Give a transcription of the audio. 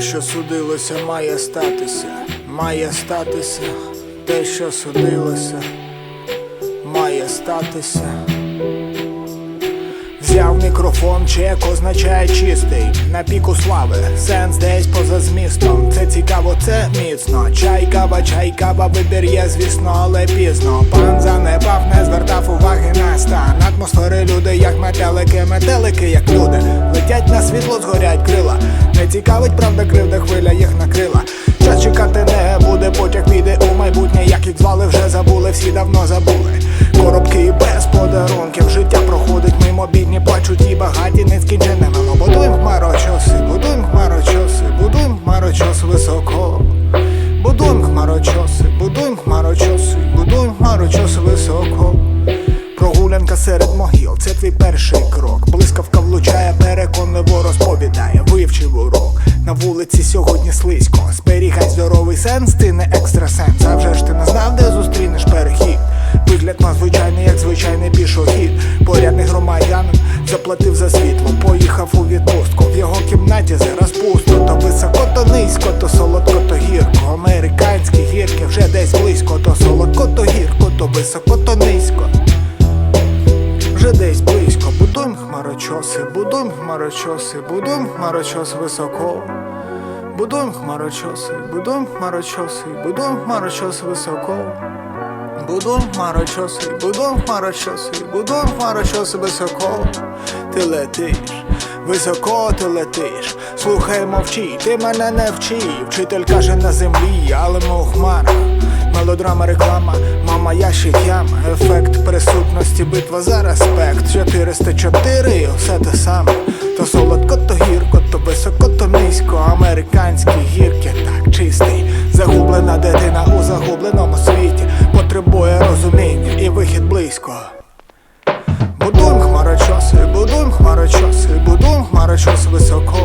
що судилося, має статися, має статися, те, що судилося, має статися. Взяв мікрофон, чек означає чистий на піку слави, сенс десь поза змістом. Це цікаво, це міцно. Чай, кава, чай, кава, вибір є, звісно, але пізно. Пан занепав, не звертав уваги на стан. Атмосфери люди, як метелики, метелики, як люди. Летять на світло, згорять крила. Не цікавить, правда, кривда хвиля їх накрила. Час чекати не буде, потяг піде у майбутнє, як їх звали, вже забули, всі давно забули. Коробки без подарунків, життя проходить мимо бідні, плачуть і багаті нескінченними. Будуємо хмарочоси, будуємо хмарочоси, будуємо хмарочос високо. Будуємо хмарочоси, будуємо хмарочоси, будуємо хмарочос високо. Прогулянка серед могил, це твій перший крок. Блискавка влучає, переконливо розповідає, вивчив урок. На вулиці сьогодні слизько. Зберігай здоровий сенс, ти не екстрасенс. А вже ж ти не знав, де зустрінеш перехід. Вигляд надзвичайний, як звичайний пішохід. Порядний громадянин заплатив за світло, поїхав у відпустку. В його кімнаті зараз пусто. То високо, то низько, то солодко, хмарочоси, будуємо хмарочоси, будуємо хмарочос високо. Будуємо хмарочоси, будуємо хмарочоси, будуємо хмарочос високо. Будуємо хмарочоси, будуємо хмарочоси, будуємо хмарочоси високо. Ти летиш, високо ти летиш. Слухай, мовчи, ти мене не вчи. Вчитель каже на землі, але ми у хмарах. Мелодрама, реклама, мама, ящик яма Ефект присутності, битва за респект 404 і все те саме То солодко, то гірко, то високо, то низько Американські гірки, так чистий Загублена дитина у загубленому близько. Будуємо хмарочоси, будуємо хмарочоси, будуємо хмарочоси високо